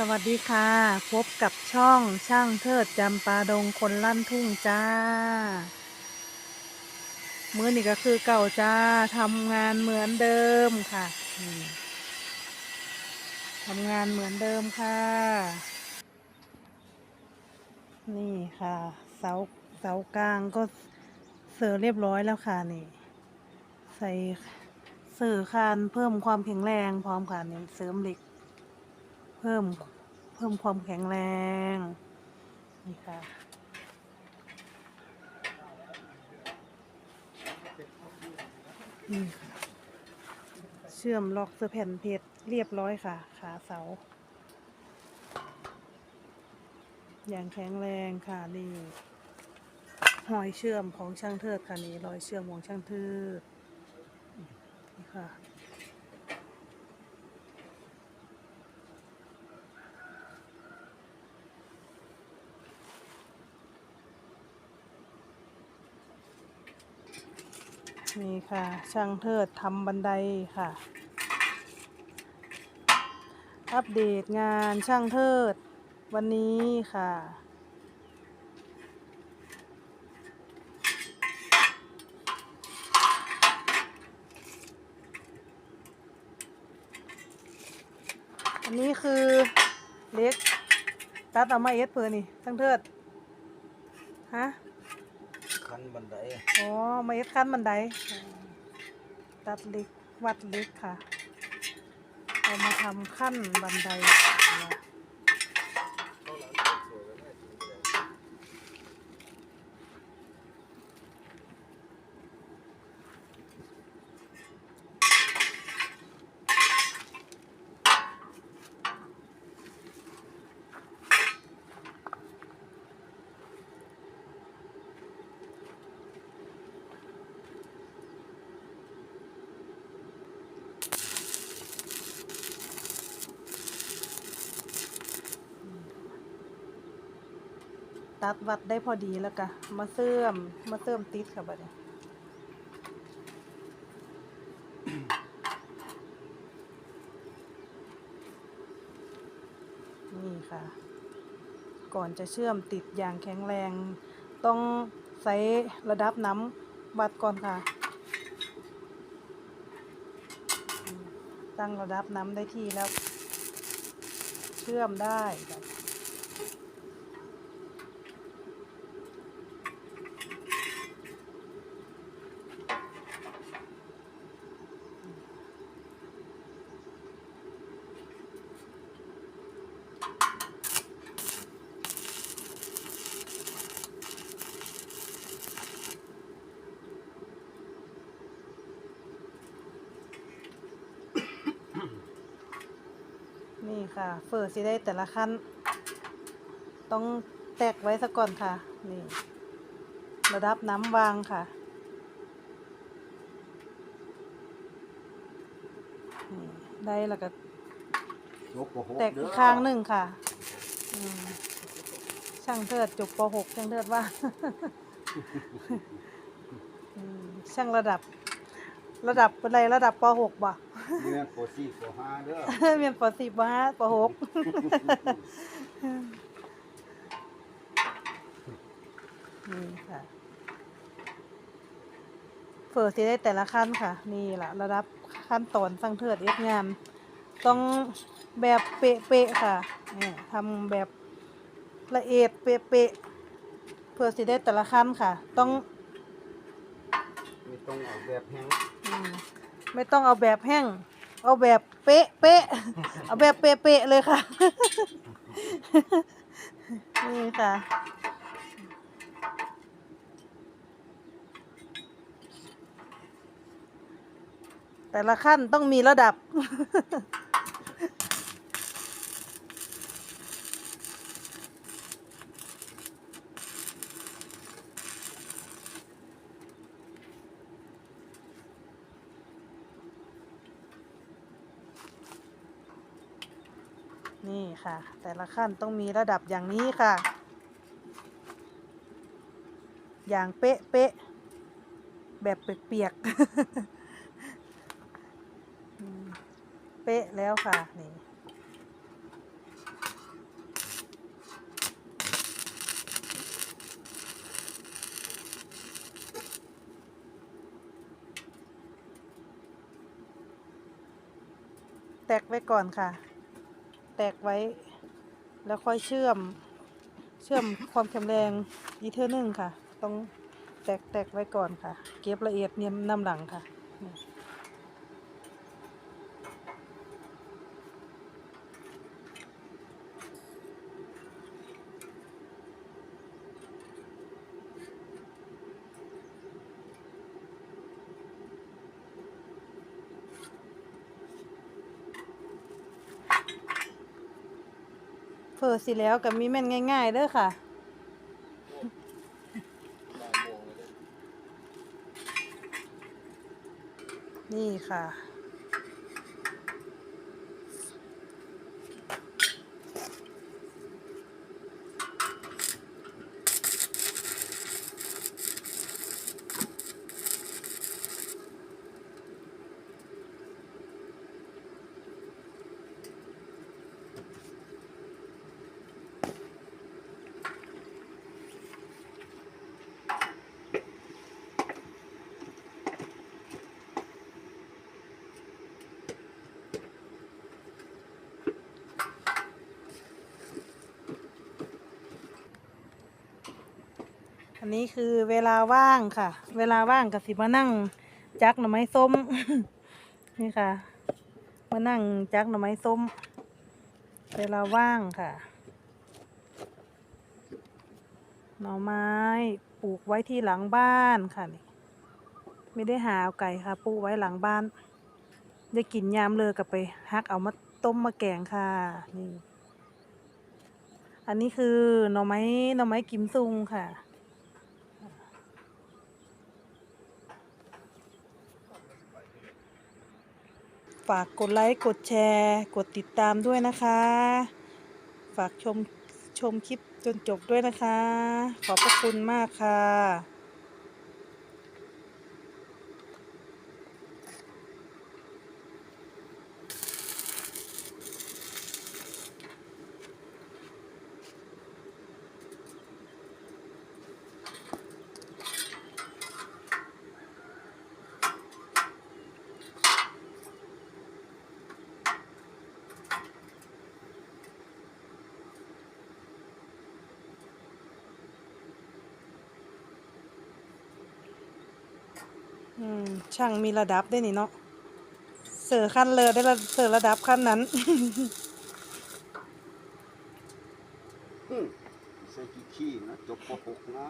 สวัสดีค่ะ พบกับช่องช่างเทิดจำปาดงคนลั่นทุ่งจ้า มือนี้ก็คือเก่าจ้าทำงานเหมือนเดิมค่ะทำงานเหมือนเดิมค่ะ นี่ค่ะ เสาเสากลางก็เสือเรียบร้อยแล้วค่ะนี่ ใส่เสื่อคานเพิ่มความแข็งแรงพร้อมค่ะนี่เสริมเหล็ก เพิ่มเพิ่มความแข็งแรง นี่ค่ะนี่ค่ะเชื่อมล็อกเสื้อแผ่นเพชรเรียบร้อยค่ะ ขาเสา อย่างแข็งแรงค่ะนี่หอยเชื่อมของช่างเทิดค่ะนี่รอยเชื่อมของช่างเทิดนี่ค่ะ นี่ค่ะ ช่างเทิดทำบันไดค่ะ อัปเดตงานช่างเทิดวันนี้ค่ะ อันนี้คือเล็กตัดเอามาเอสเพื่อนี่ช่างเทิด ฮะ คันบันไดอ๋อมาเอ็ดขั้นบันไดตัดเล็กวัดเล็กค่ะ เอามาทำขั้นบันได ตัดวัดได้พอดีแล้วกะมาเสื่อมมาเสื่อมติดค่ะบัดนี้นี่ค่ะ ก่อนจะเชื่อมติดอย่างแข็งแรง ต้องใส่ระดับน้ำวัดก่อนค่ะ ตั้งระดับน้ำได้ที่แล้ว เชื่อมได้ ค่ะนี่ค่ะ เฟิร์สิได้แต่ละขั้น ต้องแตกไว้ซะก่อนค่ะ นี่ ระดับน้ำวางค่ะนี่ได้แล้วก็ยกโอ้โหแตกอีกข้างหนึ่งค่ะอืมช่างเทิดจบป .6 ช่างเทิดว่าอืมช่างระดับ ระดับอะไรระดับป .6 บ่ เนี่ยโปรซี่โปรห้าเด้อเมียนปสิบห้าปหกนี่ค่ะเฟิร์สได้แต่ละขั้นค่ะ นี่แหละระดับขั้นตอนสั่งเทิดเอ็ดงานต้องแบบเป๊ะๆค่ะนี่ทำแบบละเอียดเป๊ะๆเพื่อสิได้แต่ละขั้นค่ะ ต้องไม่ต้องเอาแบบแห้งอืม ไม่ต้องเอาแบบแห้ง เอาแบบเป๊ะเป๊ะเอาแบบเป๊ะเป๊ะเลยค่ะ นี่ค่ะ แต่ละขั้นต้องมีระดับ นี่ค่ะ แต่ละขั้นต้องมีระดับอย่างนี้ค่ะ อย่างเป๊ะเป๊ะแบบเปียกๆ เป๊ะแล้วค่ะ นี่ แตกไว้ก่อนค่ะ แตกไว้ แล้วค่อยเชื่อม เชื่อมความแข็งแรงอีเท่านึงค่ะ ต้องแตกแตกไว้ก่อนค่ะ เก็บละเอียดเนียมนำหลังค่ะ เฟอร์สิแล้วกับมีแม่นง่าย ๆเด้อค่ะนี่ค่ะ อันนี้คือเวลาว่างค่ะ เวลาว่างกับสิมานั่ง จักหน่อไม้ส้ม นี่ค่ะ มานั่งจักหน่อไม้ส้ม เวลาว่างค่ะ หน่อไม้ปลูกไว้ที่หลังบ้านค่ะนี่ไม่ได้หาเอาไก่ค่ะ ปลูกไว้หลังบ้านได้กินยามเลยกับไปฮักเอามาต้มมาแกงค่ะนี่อันนี้คือหน่อไม้หน่อไม้กิมซุงค่ะ ฝากกดไลค์กดแชร์ กดติดตามด้วยนะคะ ฝากชมชมคลิปจนจบด้วยนะคะ ขอบพระคุณมากค่ะ อืมช่างมีระดับได้วยนี่เนาะเสือขั้นเลยได้ระเสือระดับขั้นนั้น อืมใส่ขี้ขี้นะจบปหกนะ